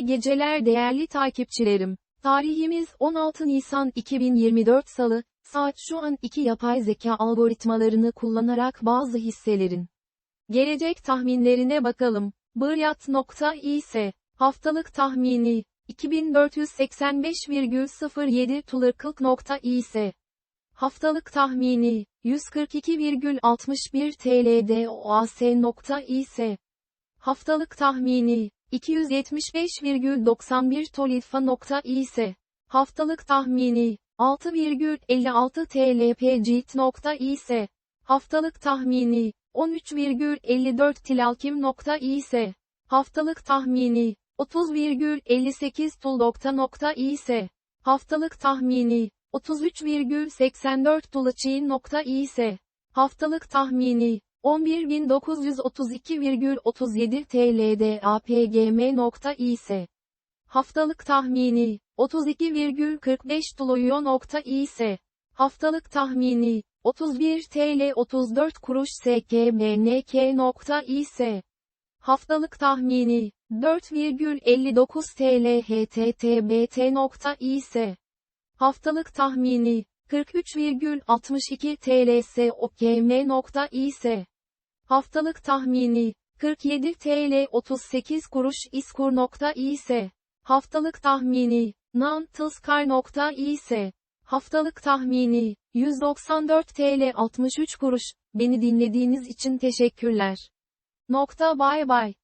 İyi geceler değerli takipçilerim. Tarihimiz 16 Nisan 2024 Salı, saat şu an 2 yapay zeka algoritmalarını kullanarak bazı hisselerin gelecek tahminlerine bakalım. Bıryat.is Haftalık tahmini 2485,07 Tularkılk.is Haftalık tahmini 142,61 TL DOAS.is Haftalık tahmini 275,91 Tolitfa.is Haftalık tahmini 6,56 TL Pcit.is Haftalık tahmini 13,54 Tilalkim.is Haftalık tahmini 30,58 Tuldokta.is Haftalık tahmini 33,84 Tulaçin.is Haftalık tahmini 11.932,37 TL DAPGM.is Haftalık tahmini 32,45 Tuloyo.is Haftalık tahmini 31 TL 34 kuruş SKBNK.is Haftalık tahmini 4,59 TL HTTBT.is Haftalık tahmini 43,62 TL SOKM.is Haftalık tahmini 47 TL 38 kuruş İskur.is Haftalık tahmini Nantılskar.is Haftalık tahmini 194 TL 63 kuruş. Beni dinlediğiniz için teşekkürler. Nokta bay bay.